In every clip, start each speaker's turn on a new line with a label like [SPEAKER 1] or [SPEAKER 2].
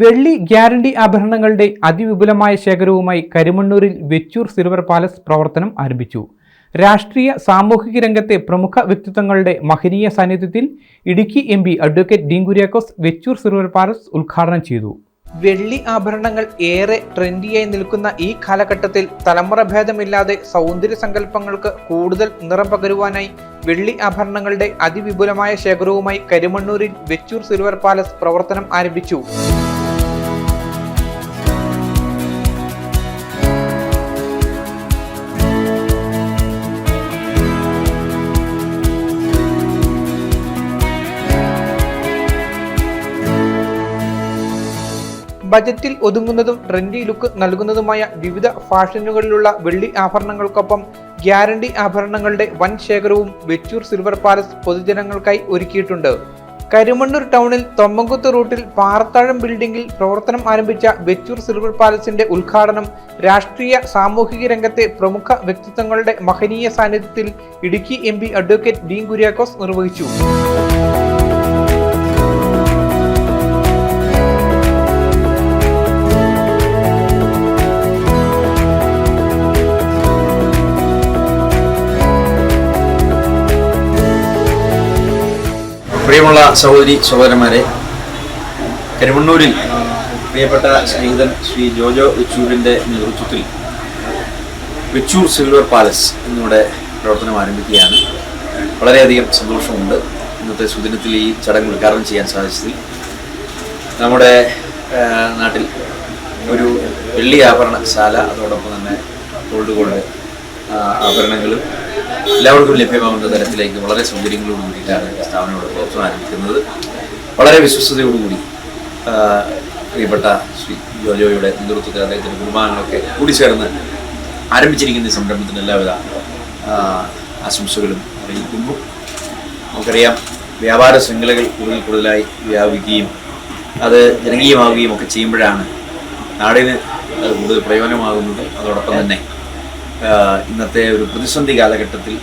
[SPEAKER 1] വെള്ളി ഗ്യാരണ്ടി ആഭരണങ്ങളുടെ അതിവിപുലമായ ശേഖരവുമായി കരിമണ്ണൂരിൽ വെച്ചൂർ സിൽവർ പാലസ് പ്രവർത്തനം ആരംഭിച്ചു. രാഷ്ട്രീയ സാമൂഹിക രംഗത്തെ പ്രമുഖ വ്യക്തിത്വങ്ങളുടെ മഹനീയ സാന്നിധ്യത്തിൽ Idukki M P advocate Dean Kuriakose Vechoor silver palace ഉദ്ഘാടനം ചെയ്തു. വെള്ളി ആഭരണങ്ങൾ ഏറെ ട്രെൻഡിയായി നിൽക്കുന്ന ഈ കാലഘട്ടത്തിൽ തലമുറ ഭേദമില്ലാതെ സൗന്ദര്യ സങ്കല്പങ്ങൾക്ക് കൂടുതൽ നിറം പകരുവാനായി വെള്ളി ആഭരണങ്ങളുടെ അതിവിപുലമായ ശേഖരവുമായി കരിമണ്ണൂരിൽ വെച്ചൂർ സിൽവർ പാലസ് പ്രവർത്തനം ആരംഭിച്ചു. ബജറ്റിൽ ഒതുങ്ങുന്നതും ട്രെൻഡി ലുക്ക് നൽകുന്നതുമായ വിവിധ ഫാഷനുകളിലുള്ള വെള്ളി ആഭരണങ്ങൾക്കൊപ്പം ഗ്യാരണ്ടി ആഭരണങ്ങളുടെ വൻ ശേഖരവും വെച്ചൂർ സിൽവർ പാലസ് പൊതുജനങ്ങൾക്കായി ഒരുക്കിയിട്ടുണ്ട്. കരുമണ്ണൂർ ടൗണിൽ തൊമ്മങ്കുത്ത് റൂട്ടിൽ പാറത്താഴം ബിൽഡിംഗിൽ പ്രവർത്തനം ആരംഭിച്ച വെച്ചൂർ സിൽവർ പാലസിന്റെ ഉദ്ഘാടനം രാഷ്ട്രീയ സാമൂഹിക രംഗത്തെ പ്രമുഖ വ്യക്തിത്വങ്ങളുടെ മഹനീയ സാന്നിധ്യത്തിൽ Idukki M P advocate Dean Kuriakose നിർവഹിച്ചു.
[SPEAKER 2] പ്രിയമുള്ള സഹോദരി സഹോദരന്മാരെ കരിമണ്ണൂരിൽ പ്രിയപ്പെട്ട സ്നേഹിതൻ ശ്രീ ജോജോ വെച്ചൂരിന്റെ നേതൃത്വത്തിൽ വെച്ചൂർ സിൽവർ പാലസ് എന്നിവിടെ പ്രവർത്തനം ആരംഭിക്കുകയാണ്. വളരെയധികം സന്തോഷമുണ്ട് ഇന്നത്തെ സുദിനത്തിൽ ഈ ചടങ്ങ് ഉദ്ഘാടനം ചെയ്യാൻ സാധിച്ചതിൽ. നമ്മുടെ നാട്ടിൽ ഒരു വെള്ളി ആഭരണശാല അതോടൊപ്പം തന്നെ ഗോൾഡ് ഗോൾഡ് ആഭരണങ്ങളും എല്ലാവർക്കും ലഭ്യമാകുന്ന തരത്തിലേക്ക് വളരെ സൗകര്യങ്ങളോട് കൂടിയിട്ടാണ് സ്ഥാപനങ്ങളുടെ സ്ഥാപനം പ്രവർത്തനം ആരംഭിക്കുന്നത്. വളരെ വിശ്വസ്തയോടുകൂടി പ്രിയപ്പെട്ട ശ്രീ ജോജോയുടെ നേതൃത്വത്തിൽ അദ്ദേഹത്തിന്റെ കുടുംബാംഗങ്ങളൊക്കെ കൂടിച്ചേർന്ന് ആരംഭിച്ചിരിക്കുന്ന ഈ സംരംഭത്തിന് എല്ലാവിധ ആശംസകളും അറിയിക്കുന്നു. നമുക്കറിയാം വ്യാപാര ശൃംഖലകൾ കൂടുതൽ കൂടുതലായി വ്യാപിക്കുകയും അത് ജനകീയമാവുകയും ഒക്കെ ചെയ്യുമ്പോഴാണ് നാടിന് കൂടുതൽ പ്രയോജനമാകുന്നത്. അതോടൊപ്പം തന്നെ ഇന്നത്തെ ഒരു പ്രതിസന്ധി കാലഘട്ടത്തിൽ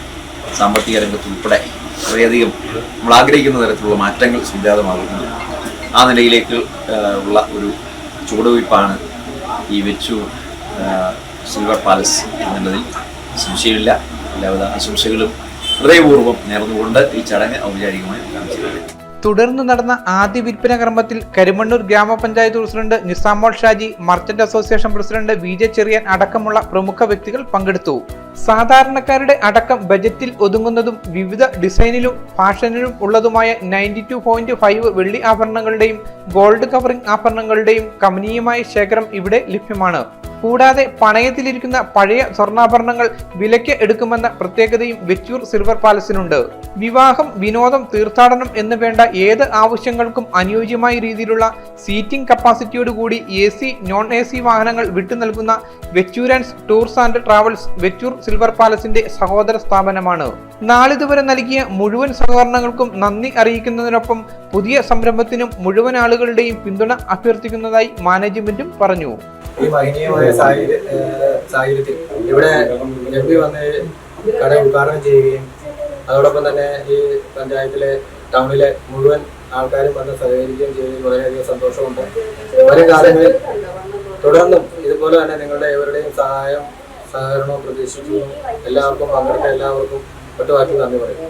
[SPEAKER 2] സാമ്പത്തിക രംഗത്ത് ഉൾപ്പെടെ വളരെയധികം നമ്മൾ ആഗ്രഹിക്കുന്ന തരത്തിലുള്ള മാറ്റങ്ങൾ സംജാതമാകുന്നു. ആ നിലയിലേക്ക് ഉള്ള ഒരു ചുവടുവയ്പ്പാണ് ഈ വെച്ചു സിൽവർ പാലസ് എന്നുള്ളതിൽ സംശയമില്ല. എല്ലാവിധ ആശംസകളും ഹൃദയപൂർവം നേർന്നുകൊണ്ട് ഈ ചടങ്ങ് ഔപചാരികമായി ഉദ്ഘാടനം
[SPEAKER 1] തുടർന്ന് നടന്ന ആദ്യ വിൽപ്പന ക്രമത്തിൽ Karimannoor grama panchayat president Nisamol Shaji merchant association president V J Cheriyan അടക്കമുള്ള പ്രമുഖ വ്യക്തികൾ പങ്കെടുത്തു. സാധാരണക്കാരുടെ അടക്കം ബജറ്റിൽ ഒതുങ്ങുന്നതും വിവിധ ഡിസൈനിലും ഫാഷനിലും ഉള്ളതുമായ നയന്റി ടു പോയിന്റ് ഫൈവ് വെള്ളി ആഭരണങ്ങളുടെയും ഗോൾഡ് കവറിംഗ് ആഭരണങ്ങളുടെയും കമനീയമായ ശേഖരം ഇവിടെ ലഭ്യമാണ്. കൂടാതെ പണയത്തിലിരിക്കുന്ന പഴയ സ്വർണാഭരണങ്ങൾ വിലയ്ക്ക് എടുക്കുമെന്ന പ്രത്യേകതയും വെച്ചൂർ സിൽവർ പാലസിനുണ്ട്. വിവാഹം വിനോദം തീർത്ഥാടനം എന്ന് വേണ്ട ഏത് ആവശ്യങ്ങൾക്കും അനുയോജ്യമായ രീതിയിലുള്ള seating കപ്പാസിറ്റിയോടുകൂടി A C non A C വാഹനങ്ങൾ വിട്ടു നൽകുന്ന Vechoorans tours and travels Vechoor silver പാലസിന്റെ സഹോദര സ്ഥാപനമാണ്. നാളിതുവരെ നൽകിയ മുഴുവൻ സഹകരണങ്ങൾക്കും നന്ദി അറിയിക്കുന്നതിനൊപ്പം പുതിയ സംരംഭത്തിനും മുഴുവൻ ആളുകളുടെയും പിന്തുണ അഭ്യർത്ഥിക്കുന്നതായി മാനേജ്മെന്റും പറഞ്ഞു.
[SPEAKER 3] ഈ മഹനീയമായ സാഹചര്യത്തിൽ ഇവിടെ എം വന്ന് കട ഉദ്ഘാടനം ചെയ്യുകയും അതോടൊപ്പം തന്നെ ഈ പഞ്ചായത്തിലെ ടൗണിലെ മുഴുവൻ ആൾക്കാരും വന്ന് സഹകരിക്കുകയും ചെയ്തതിൽ വളരെയധികം സന്തോഷമുണ്ട്. വരും കാലങ്ങളിൽ തുടർന്നും ഇതുപോലെ തന്നെ നിങ്ങളുടെ ഇവരുടെയും സഹായം സഹകരണവും പ്രതീക്ഷിക്കുന്നു എല്ലാവർക്കും പങ്കെടുത്ത എല്ലാവർക്കും ഒറ്റവാക്കി നന്ദി പറയുന്നു.